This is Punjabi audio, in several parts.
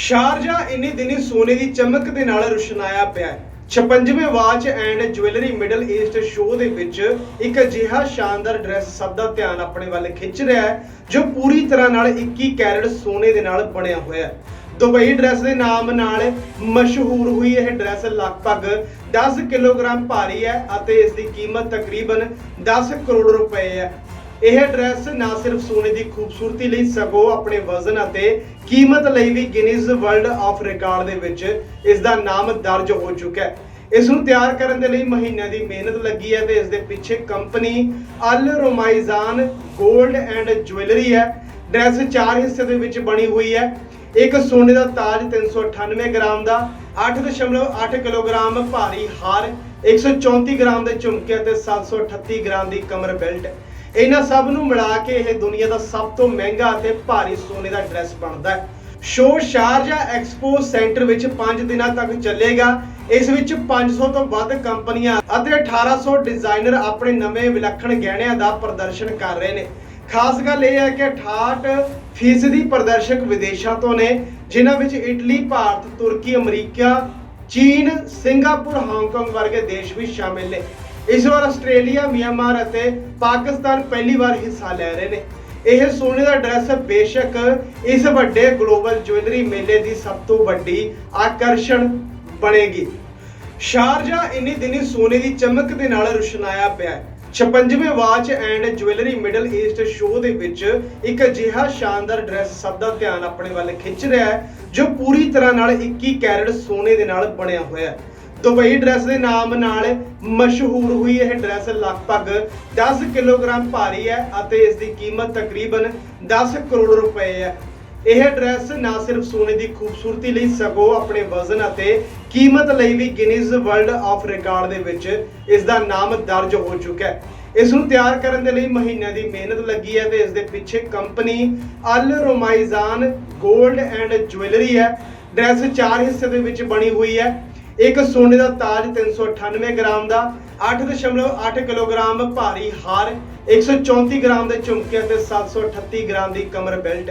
ਸ਼ਾਰਜਾ ਇੰਨੀ ਦਿਨੀ ਸੋਨੇ ਦੀ ਚਮਕ ਦੇ ਨਾਲ ਰੁਸ਼ਨਾਇਆ ਪਿਆ ਹੈ। 56ਵੇਂ watch and jewellery middle east show ਦੇ ਵਿੱਚ ਇੱਕ ਅਜਿਹਾ ਸ਼ਾਨਦਾਰ ਡਰੈਸ ਸਭ ਦਾ ਧਿਆਨ ਆਪਣੇ ਵੱਲ ਖਿੱਚ ਰਿਹਾ ਹੈ, ਜੋ ਪੂਰੀ ਤਰ੍ਹਾਂ ਨਾਲ 21 ਕੈਰਟ ਸੋਨੇ ਦੇ ਨਾਲ ਬਣਿਆ ਹੋਇਆ ਹੈ। ਦੁਬਈ ਡਰੈਸ ਦੇ ਨਾਮ ਨਾਲ ਮਸ਼ਹੂਰ ਹੋਈ ਇਹ ਡਰੈਸ ਲਗਭਗ 10 ਕਿਲੋਗ੍ਰਾਮ ਭਾਰੀ ਹੈ ਅਤੇ ਇਸ ਦੀ ਕੀਮਤ ਤਕਰੀਬਨ 10 ਕਰੋੜ ਰੁਪਏ ਹੈ। ਇਹ ਡਰੈਸ ਨਾ ਸਿਰਫ ਸੋਨੇ ਦੀ ਖੂਬਸੂਰਤੀ ਲਈ, ਸਗੋਂ ਆਪਣੇ ਵਜ਼ਨ ਅਤੇ ਕੀਮਤ ਲਈ ਵੀ ਗਿਨੀਜ਼ ਵਰਲਡ ਆਫ ਰਿਕਾਰਡ ਦੇ ਵਿੱਚ ਇਸ ਦਾ ਨਾਮ ਦਰਜ ਹੋ ਚੁੱਕਾ ਹੈ। ਇਸ ਨੂੰ ਤਿਆਰ ਕਰਨ ਦੇ ਲਈ ਮਹੀਨਿਆਂ ਦੀ ਮਿਹਨਤ ਲੱਗੀ ਹੈ ਤੇ ਇਸ ਦੇ ਪਿੱਛੇ ਕੰਪਨੀ ਅਲ ਰੋਮਾਈਜ਼ਾਨ 골ਡ ਐਂਡ ਜੁਐਲਰੀ ਹੈ। ਡਰੈਸ ਚਾਰ ਹਿੱਸੇ ਦੇ ਵਿੱਚ ਬਣੀ ਹੋਈ ਹੈ। ਇੱਕ ਸੋਨੇ ਦਾ ਤਾਜ 398 ਗ੍ਰਾਮ ਦਾ 8.8 ਕਿਲੋਗ੍ਰਾਮ ਭਾਰੀ ਹਾਰ 134 ਗ੍ਰਾਮ ਦੇ ਝੁਮਕੇ ਅਤੇ 738 ਗ੍ਰਾਮ ਦੀ ਕਮਰ ਬੈਲਟ। ਇਹਨਾਂ ਸਭ ਨੂੰ ਮਿਲਾ ਕੇ ਇਹ ਦੁਨੀਆ ਦਾ ਸਭ ਤੋਂ ਮਹਿੰਗਾ ਅਤੇ ਭਾਰੀ ਸੋਨੇ ਦਾ ਡਰੈਸ ਬਣਦਾ ਹੈ। ਸ਼ੋਅ ਸ਼ਾਰਜਾ ਐਕਸਪੋ ਸੈਂਟਰ ਵਿੱਚ 5 ਦਿਨਾਂ ਤੱਕ ਚੱਲੇਗਾ। ਇਸ ਵਿੱਚ 500 ਤੋਂ ਵੱਧ ਕੰਪਨੀਆਂ ਅਤੇ 1800 ਡਿਜ਼ਾਈਨਰ ਆਪਣੇ ਨਵੇਂ ਵਿਲੱਖਣ ਗਹਿਣਿਆਂ ਦਾ ਪ੍ਰਦਰਸ਼ਨ ਕਰ ਰਹੇ ਨੇ। ਖਾਸ ਗੱਲ ਇਹ ਹੈ ਕਿ 68 ਫੀਸਦੀ ਪ੍ਰਦਰਸ਼ਕ ਵਿਦੇਸ਼ਾਂ ਤੋਂ ਨੇ, ਜਿਨ੍ਹਾਂ ਵਿੱਚ ਇਟਲੀ, ਭਾਰਤ, ਤੁਰਕੀ, ਅਮਰੀਕਾ, ਚੀਨ, ਸਿੰਗਾਪੁਰ, ਹਾਂਗਕਾਂਗ ਵਰਗੇ ਦੇਸ਼ ਵੀ ਸ਼ਾਮਿਲ ਨੇ। ਇਸ ਵਾਰ ਆਸਟ੍ਰੇਲੀਆ, ਮਿਆਂਮਾਰ ਅਤੇ ਪਾਕਿਸਤਾਨ ਪਹਿਲੀ ਵਾਰ ਹਿੱਸਾ ਲੈ ਰਹੇ ਨੇ। ਇਹ ਸੋਨੇ ਦਾ ਡਰੈਸ ਬੇਸ਼ੱਕ ਇਸ ਵੱਡੇ ਗਲੋਬਲ ਜੁਐਲਰੀ ਮੇਲੇ ਦੀ ਸਭ ਤੋਂ ਵੱਡੀ ਆਕਰਸ਼ਣ ਬਣੇਗੀ। ਸ਼ਾਰਜਾ ਇੰਨੀ ਦਿਨੀ ਸੋਨੇ ਦੀ ਚਮਕ ਦੇ ਨਾਲ ਰੁਸ਼ਨਾਇਆ ਪਿਆ ਹੈ। 56ਵੇਂ watch and jewellery middle east show ਦੇ ਵਿੱਚ ਇੱਕ ਅਜਿਹਾ ਸ਼ਾਨਦਾਰ ਡਰੈਸ ਸਭ ਦਾ ਧਿਆਨ ਆਪਣੇ ਵੱਲ ਖਿੱਚ ਰਿਹਾ ਹੈ, ਜੋ ਪੂਰੀ ਤਰ੍ਹਾਂ ਨਾਲ 21 ਕੈਰਟ ਸੋਨੇ ਦੇ ਨਾਲ ਬਣਿਆ ਹੋਇਆ ਹੈ। ਦੁਬਈ ਡਰੈਸ ਦੇ ਨਾਮ ਨਾਲ ਮਸ਼ਹੂਰ ਹੋਈ ਇਹ ਡਰੈਸ ਲਗਭਗ 10 ਕਿਲੋਗ੍ਰਾਮ ਭਾਰੀ ਹੈ ਅਤੇ ਇਸ ਦੀ ਕੀਮਤ ਤਕਰੀਬਨ 10 ਕਰੋੜ ਰੁਪਏ ਹੈ। ਇਹ ਡਰੈਸ ਨਾ ਸਿਰਫ ਸੋਨੇ ਦੀ ਖੂਬਸੂਰਤੀ ਲਈ, ਸਗੋਂ ਆਪਣੇ ਵਜ਼ਨ ਅਤੇ ਕੀਮਤ ਲਈ ਵੀ ਗਿਨੀਜ਼ ਵਰਲਡ ਆਫ ਰਿਕਾਰਡ ਦੇ ਵਿੱਚ ਇਸ ਦਾ ਨਾਮ ਦਰਜ ਹੋ ਚੁੱਕਾ ਹੈ। ਇਸ ਨੂੰ ਤਿਆਰ ਕਰਨ ਦੇ ਲਈ ਮਹੀਨਿਆਂ ਦੀ ਮਿਹਨਤ ਲੱਗੀ ਹੈ ਤੇ ਇਸ ਦੇ ਪਿੱਛੇ ਕੰਪਨੀ ਅਲ ਰੋਮਾਈਜ਼ਾਨ 골ਡ ਐਂਡ ਜੁਐਲਰੀ ਹੈ। ਡਰੈਸ ਚਾਰ ਹਿੱਸੇ ਦੇ ਵਿੱਚ ਬਣੀ ਹੋਈ ਹੈ। ਇੱਕ ਸੋਨੇ ਦਾ ਤਾਜ 398 ਗ੍ਰਾਮ ਦਾ 8.8 ਕਿਲੋਗ੍ਰਾਮ ਭਾਰੀ ਹਾਰ 134 ਗ੍ਰਾਮ ਦੇ ਝੁਮਕੇ ਅਤੇ 738 ਗ੍ਰਾਮ ਦੀ ਕਮਰ ਬੈਲਟ।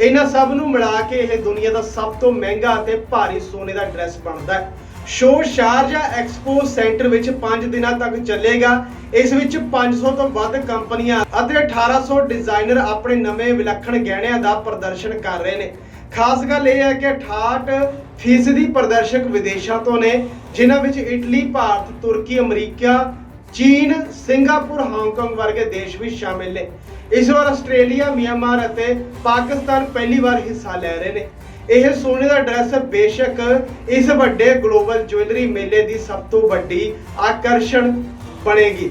ਇਹਨਾਂ ਸਭ ਨੂੰ ਮਿਲਾ ਕੇ ਇਹ ਦੁਨੀਆ ਦਾ ਸਭ ਤੋਂ ਮਹਿੰਗਾ ਅਤੇ ਭਾਰੀ ਸੋਨੇ ਦਾ ਡਰੈਸ ਬਣਦਾ ਹੈ। ਸ਼ੋ ਸ਼ਾਰਜਾ ਐਕਸਪੋ ਸੈਂਟਰ ਵਿੱਚ 5 ਦਿਨਾਂ ਤੱਕ ਚੱਲੇਗਾ। ਇਸ ਵਿੱਚ 500 ਤੋਂ ਵੱਧ ਕੰਪਨੀਆਂ ਅਤੇ 1800 ਡਿਜ਼ਾਈਨਰ ਆਪਣੇ ਨਵੇਂ ਵਿਲੱਖਣ ਗਹਿਣਿਆਂ ਦਾ ਪ੍ਰਦਰਸ਼ਨ ਕਰ ਰਹੇ ਨੇ। ਖਾਸ ਗੱਲ ਇਹ ਹੈ ਕਿ 68 ਫੀਸਦੀ ਪ੍ਰਦਰਸ਼ਕ ਵਿਦੇਸ਼ਾਂ ਤੋਂ ਨੇ, ਜਿਨ੍ਹਾਂ ਵਿੱਚ ਇਟਲੀ, ਭਾਰਤ, ਤੁਰਕੀ, ਅਮਰੀਕਾ, ਚੀਨ, ਸਿੰਗਾਪੁਰ, ਹਾਂਗਕਾਂਗ ਵਰਗੇ ਦੇਸ਼ ਵੀ ਸ਼ਾਮਿਲ ਨੇ। ਇਸ ਵਾਰ ਆਸਟ੍ਰੇਲੀਆ, ਮਿਆਂਮਾਰ ਅਤੇ ਪਾਕਿਸਤਾਨ ਪਹਿਲੀ ਵਾਰ ਹਿੱਸਾ ਲੈ ਰਹੇ ਨੇ। ਇਹ ਸੋਨੇ ਦਾ ਡਰੈਸ ਬੇਸ਼ੱਕ ਇਸ ਵੱਡੇ ਗਲੋਬਲ ਜੁਐਲਰੀ ਮੇਲੇ ਦੀ ਸਭ ਤੋਂ ਵੱਡੀ ਆਕਰਸ਼ਣ ਬਣੇਗੀ।